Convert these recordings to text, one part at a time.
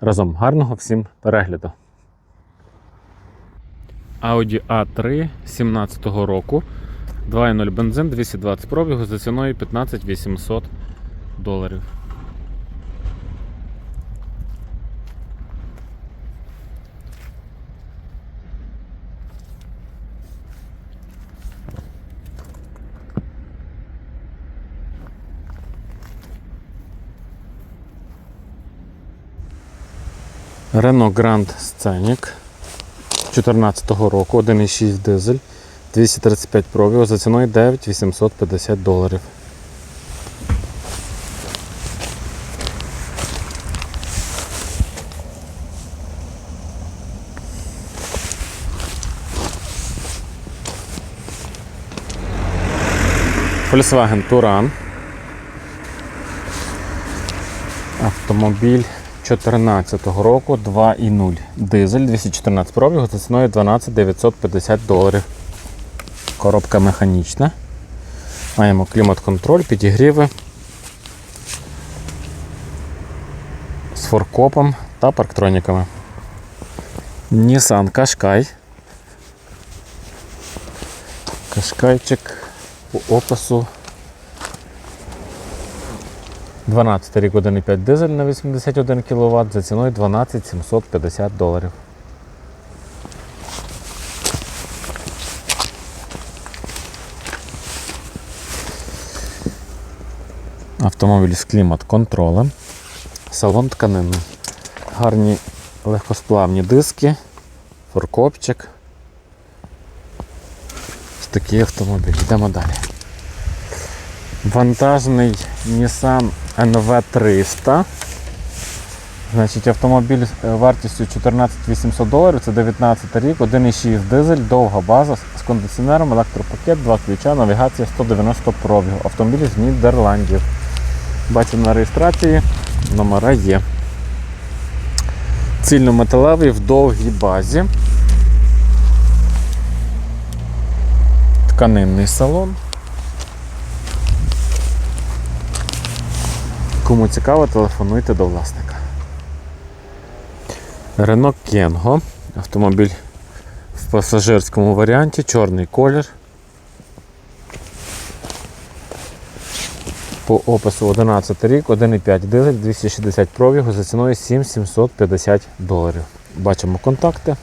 Разом гарного всім перегляду. Audi A3 17 року. 2.0 бензин 220 пробігу за ціною 15 800 доларів. Renault Grand Scenic 2014 року, 1,6 дизель, 235 пробігу за ціною 9850 доларів. Volkswagen Touran. Автомобіль 2014 року 2,0 дизель 214 пробігу за ціною 12 950 доларів. Коробка механічна. Маємо клімат-контроль, підігріви з форкопом та парктроніками. Nissan Qashqai. Кашкайчик по опису 12 рік 1,5 дизель на 81 кВт за ціною 12 750 доларів. Автомобіль з клімат-контролем. Салон тканинний. Гарні легкосплавні диски, форкопчик. Ось такий автомобіль. Йдемо далі. Вантажний Nissan NV300. Значить, автомобіль вартістю 14 800 доларів, це 19 рік, 1,6 дизель, довга база з кондиціонером, електропакет, два ключа, навігація 190 пробігу. Автомобіль з Нідерландів. Бачимо на реєстрації, номера є. Цільнометалевий в довгій базі. Тканинний салон. Кому цікаво, телефонуйте до власника. Renault Kengo. Автомобіль в пасажирському варіанті, чорний колір. По опису 11 рік, 1,5 дизель, 260 пробігу за ціною 7750 доларів. Бачимо контакти.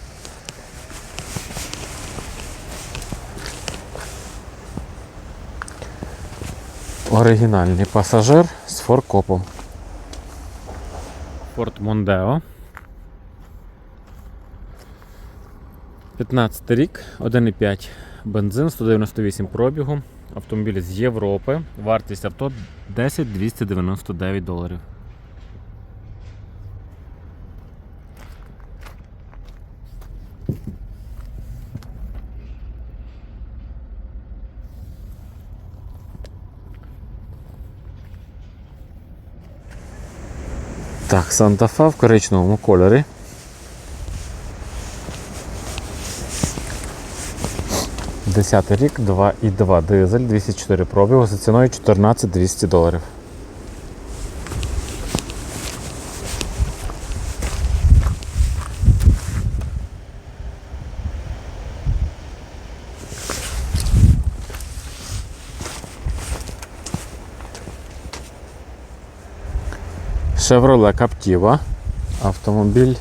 Оригінальний пасажир з форкопом. Ford Mondeo. 15 рік, 1,5 бензин, 198 пробігу. Автомобіль з Європи. Вартість авто 10 299 доларів. Так, Санта-Фа в коричневому кольорі. Десятий рік, 2,2 дизель, 204 пробігу за ціною 14 200 доларів. Chevrolet Captiva. Автомобіль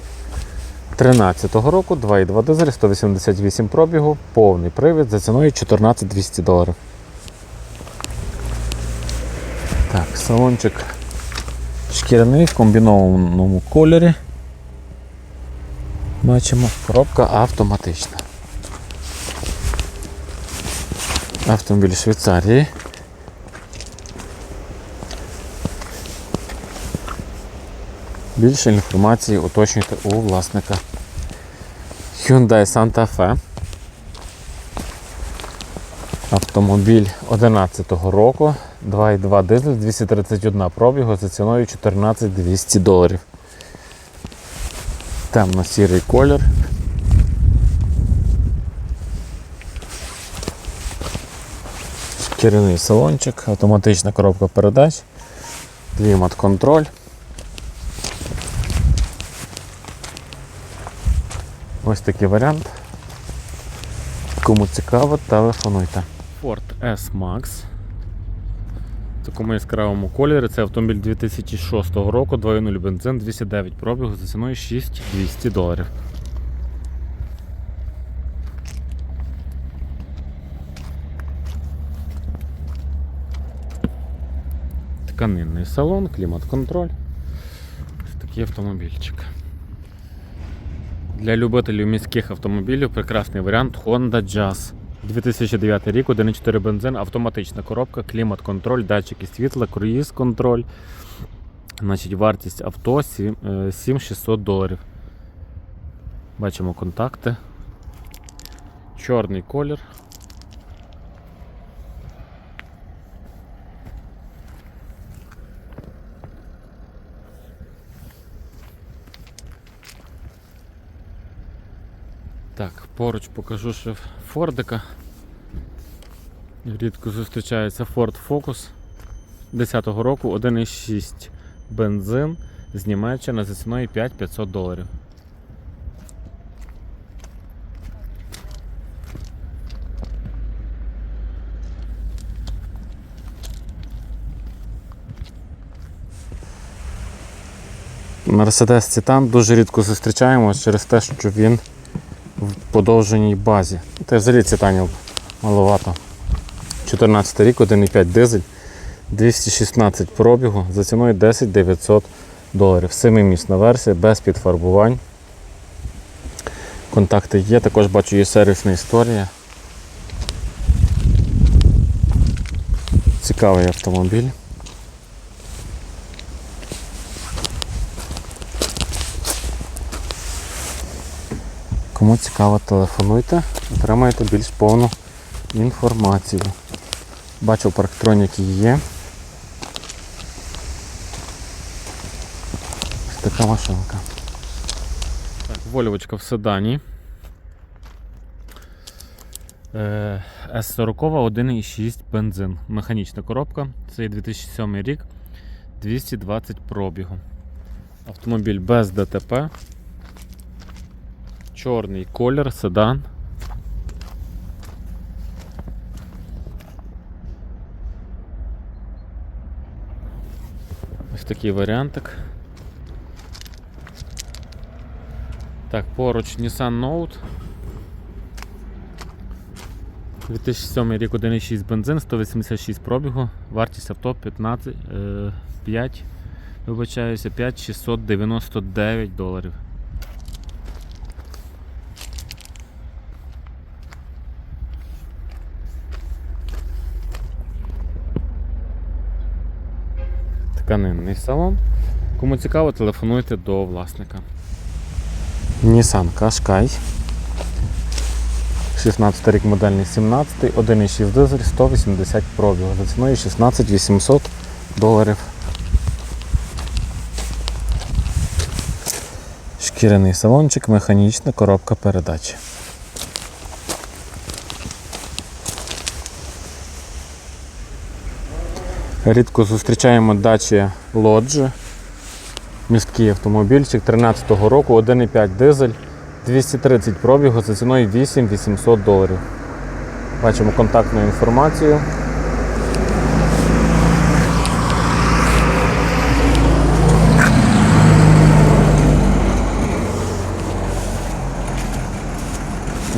13-го року 2,2 дизель, 188 пробігу, повний привід за ціною 14 200 доларів. Так, салончик шкіряний в комбінованому кольорі. Бачимо, коробка автоматична. Автомобіль Швейцарії. Більше інформації уточнюйте у власника. Hyundai Santa Fe. Автомобіль 2011 року, 2,2 дизель, 231 пробігу за ціною 14 200 доларів. Темно-сірий колір. Шкіряний салончик, автоматична коробка передач, клімат-контроль. Ось такий варіант. Кому цікаво, телефонуйте. Ford S-Max. В такому яскравому кольорі. Це автомобіль 2006 року, 2.0 бензин, 209 пробігу за ціною 6200 доларів. Тканинний салон, клімат-контроль. Ось такий автомобільчик. Для любителів міських автомобілів прекрасний варіант Honda Jazz. 2009 рік, 1.4 бензин, автоматична коробка, клімат-контроль, датчики світла, круїз-контроль. Значить, вартість авто 7 е, 7600 доларів. Бачимо контакти. Чорний колір. Так, поруч покажу ще Фордика. Рідко зустрічається Ford Focus 10-го року 1,6 бензин з Німеччини за ціною 5500 доларів. Мерседес Титан дуже рідко зустрічаємо через те, що він подовженій базі. Та взагалі цитанів маловато. 14 рік, 1,5 дизель, 216 пробігу за ціною 10 900 доларів. Семимісна версія, без підфарбувань. Контакти є, також бачу є сервісна історія. Цікавий автомобіль. Кому цікаво, телефонуйте, отримаєте більш повну інформацію. Бачу, парктроніки є. Ось така машинка. Так, Вольвочка в седані. Е, С40 1,6 бензин. Механічна коробка. Це 2007 рік. 220 пробігу. Автомобіль без ДТП. Чорний колір, седан. Ось такий варіантик. Так, поруч Nissan Note. 2007 рік 1,6 бензин, 186 пробігу, вартість авто 15, е, 5, вибачаюся, 5699 доларів. Тканинний салон. Кому цікаво, телефонуйте до власника. Nissan Qashqai. 16 рік модельний 17, 1,6 дизель, 180 пробігу. За ціною 16 800 доларів. Шкіряний салончик, механічна коробка передач. Рідко зустрічаємо дачі лоджі. Місткий автомобільчик 13-го року, 1,5 дизель, 230 пробігу за ціною 8 800 доларів. Бачимо контактну інформацію.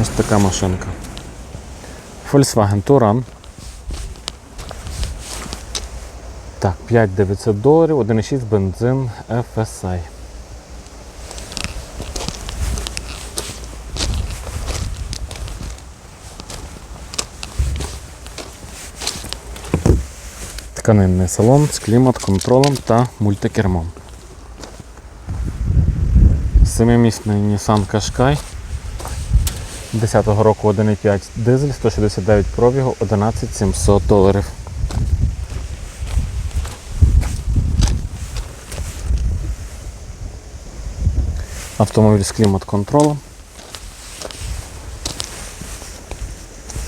Ось така машинка. Volkswagen Touran. Так, 5900 доларів, 1,6 бензин FSI. Тканинний салон з клімат-контролем та мультикермом. Семимісний Nissan Qashqai 10-го року 1,5 дизель, 169 пробігу, 11700 доларів. Автомобіль з клімат-контролем.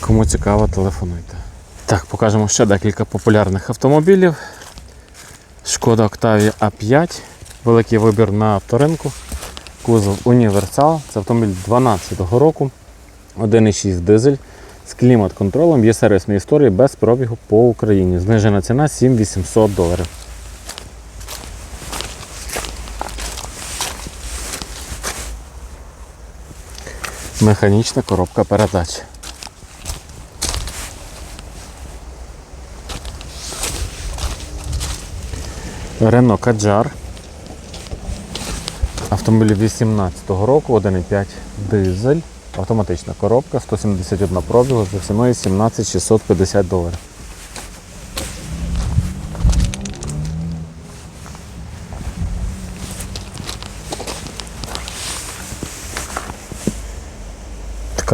Кому цікаво, телефонуйте. Так, покажемо ще декілька популярних автомобілів. Шкода Octavia A5, великий вибір на авторинку. Кузов Універсал. Це автомобіль 2012 року. 1,6 дизель з клімат-контролем. Є сервісні історії без пробігу по Україні. Знижена ціна 7800 доларів. Механічна коробка передач. Рено Каджар. Автомобіль 18 року, 1,5 дизель, автоматична коробка, 171 пробігу за ціною 17 650 доларів.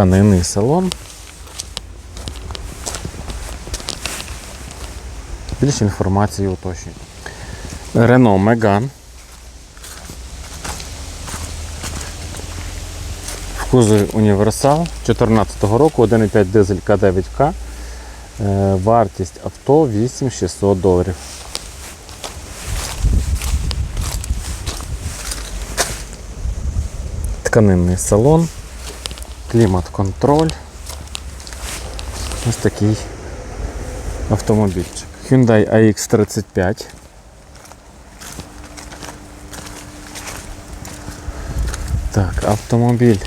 Тканинний салон. Більше інформації уточнюю. Renault Megane. В кузові універсал 2014 року 1,5 дизель К9К. Е, Вартість авто 8600 доларів. Тканинний салон, клімат-контроль. Ось такий автомобільчик. Hyundai AX35. Так, автомобіль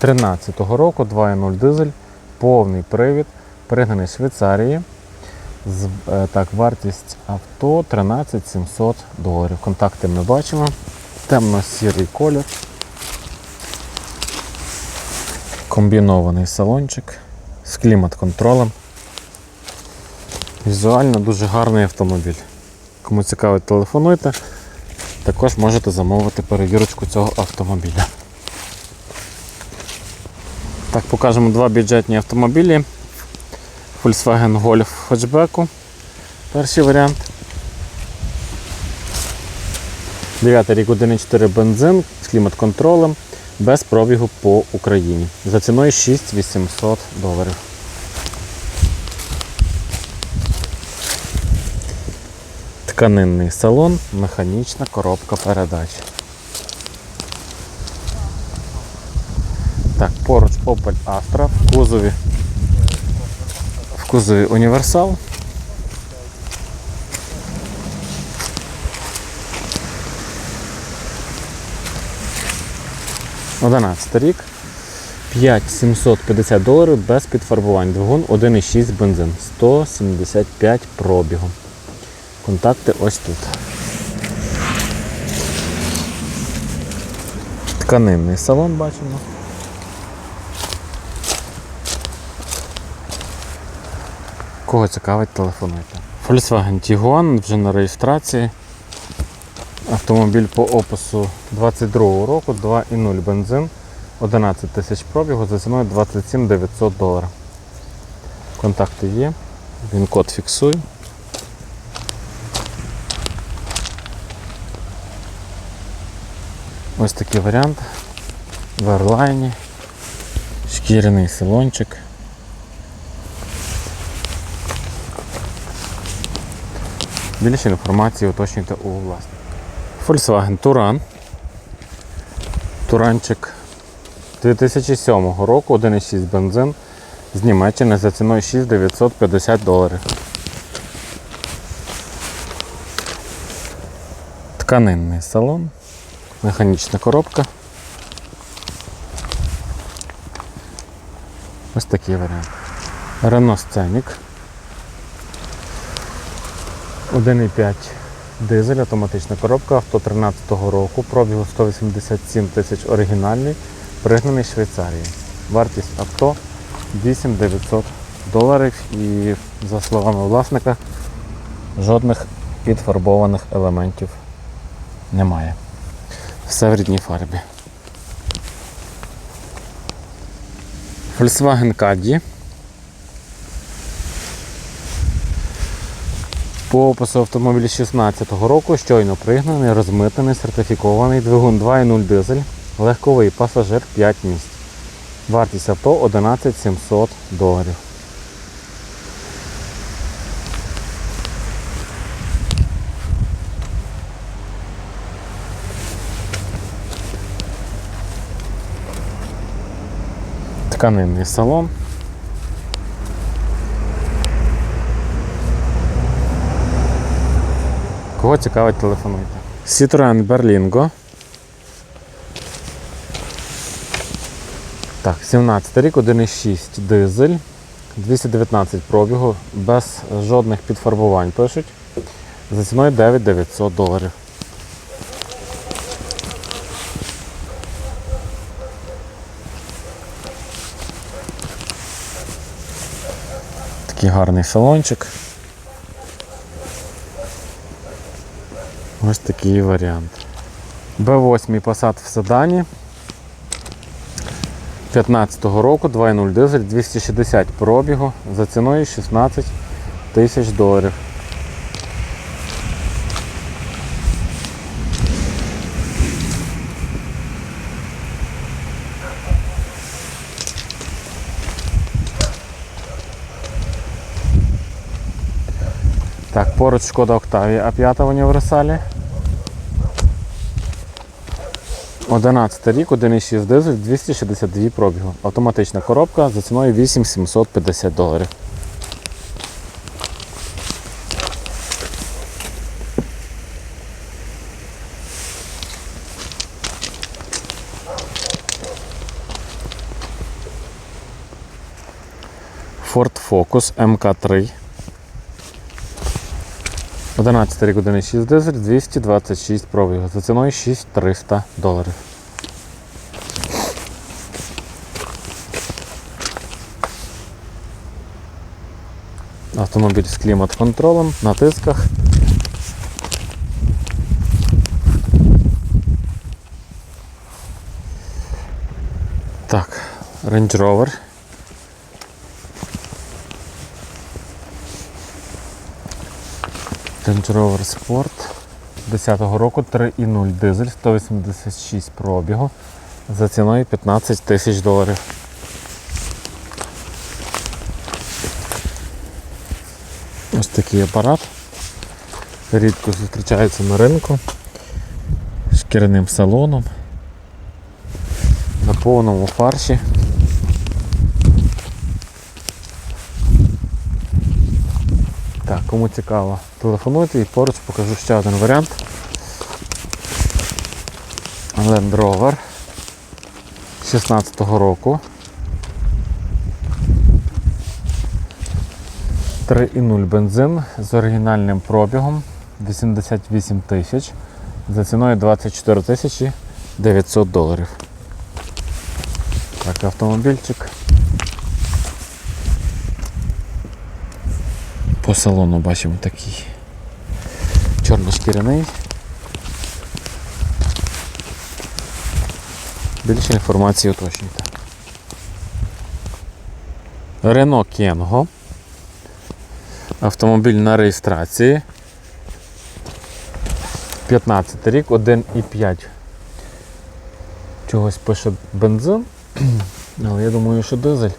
13-го року, 2.0 дизель, повний привід, пригнаний з Швейцарії. З, е, так, вартість авто 13 700 доларів. Контакти ми бачимо. Темно-сірий колір. Комбінований салончик з клімат-контролем. Візуально дуже гарний автомобіль. Кому цікавить, телефонуйте. Також можете замовити перевірочку цього автомобіля. Так, покажемо два бюджетні автомобілі. Volkswagen Golf хетчбеку. Перший варіант. 9 рік 1,4 бензин з клімат-контролем без пробігу по Україні. За ціною 6800 доларів. Тканинний салон, механічна коробка передач. Так, поруч Opel Astra в кузові. В кузові універсал. Одинадцятий рік. 5750 доларів без підфарбувань. Двигун 1,6 бензин. 175 пробігу. Контакти ось тут. Тканинний салон бачимо. Кого цікавить, телефонуйте. Volkswagen Tiguan вже на реєстрації. Автомобіль по опису 22 року, 2,0 бензин, 11 тисяч пробігу за ціною 27 900 доларів. Контакти є, він код фіксує. Ось такий варіант. В Арлайні. Шкіряний салончик. Більше інформації уточнюйте у власника. Volkswagen Touran. Туранчик 2007 року, 1,6 бензин з Німеччини за ціною 6950 доларів. Тканинний салон, механічна коробка. Ось такий варіант. Renault Scenic. 1,5 дизель, автоматична коробка, авто 13-го року, пробігу 187 тисяч оригінальний, пригнаний з Швейцарії. Вартість авто 8900 доларів і, за словами власника, жодних підфарбованих елементів немає. Все в рідній фарбі. Volkswagen Caddy. По опису автомобіля 16-го року щойно пригнаний, розмитнений, сертифікований, двигун 2.0 дизель, легковий пасажир 5 місць. Вартість авто 11 700 доларів. Тканинний салон. Кого цікавить, телефонуйте. Citroen Berlingo. Так, 17 рік, 1,6 дизель, 219 пробігу, без жодних підфарбувань пишуть. За ціною 9900 доларів. Такий гарний салончик. Ось такий варіант. Б8 Passat в седані. 15-го року 2.0 дизель, 260 пробігу за ціною 16 тисяч доларів. Так, поруч шкода Octavia А5 в універсалі. 11 рік, 1,6 дизель, 262 пробігу. Автоматична коробка за ціною 8750 доларів. Ford Focus MK3. 11 рік 1,6 дизель, 226 пробігу. За ціною 6300 доларів. Автомобіль з клімат-контролем, на тисках. Так, Range Rover. Range Rover Sport 10-го року 3,0 дизель, 186 пробігу за ціною 15 тисяч доларів. Ось такий апарат. Рідко зустрічається на ринку шкіряним салоном на повному фарші. Так, кому цікаво, телефонуйте і поруч покажу ще один варіант. Land Rover 16-го року. 3,0 бензин з оригінальним пробігом 88 тисяч за ціною 24 тисячі 900 доларів. Так, автомобільчик. Салону бачимо такий чорно-шкіряний. Більше інформації уточнюйте. Renault Kengo. Автомобіль на реєстрації. 15 рік, 1,5. Чогось пише бензин. Але я думаю, що дизель.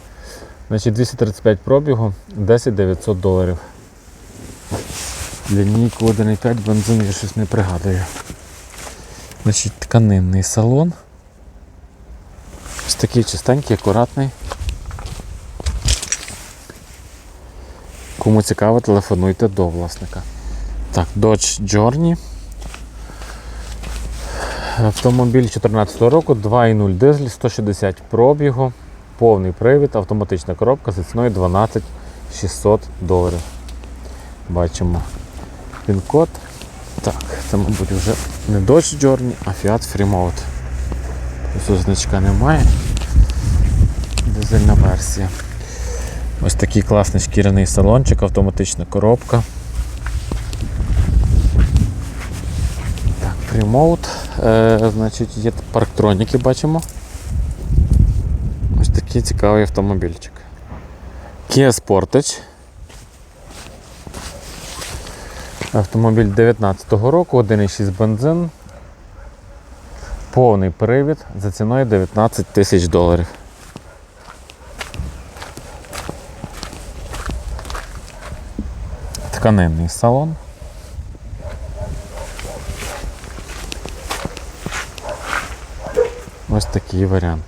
Значить 235 пробігу, 10 900 доларів. Лінійку 1,5 бензин я щось не пригадую. Значить, тканинний салон. Ось такий чистенький, акуратний. Кому цікаво, телефонуйте до власника. Так, Dodge Journey. Автомобіль 2014 року, 2,0 дизель, 160 пробігу. повний привід, автоматична коробка за ціною 12 600 доларів. Бачимо пін-код. Так, це, мабуть, вже не Dodge Journey, а Fiat Freemode. Тут значка немає. Дизельна версія. Ось такий класний шкіряний салончик, автоматична коробка. Так, Freemode. Е, значить, є парктроніки, бачимо. Ось такий цікавий автомобільчик. Kia Sportage. Автомобіль 19-го року, 1,6 бензин. Повний привід за ціною 19 тисяч доларів. Тканинний салон. Ось такий варіант.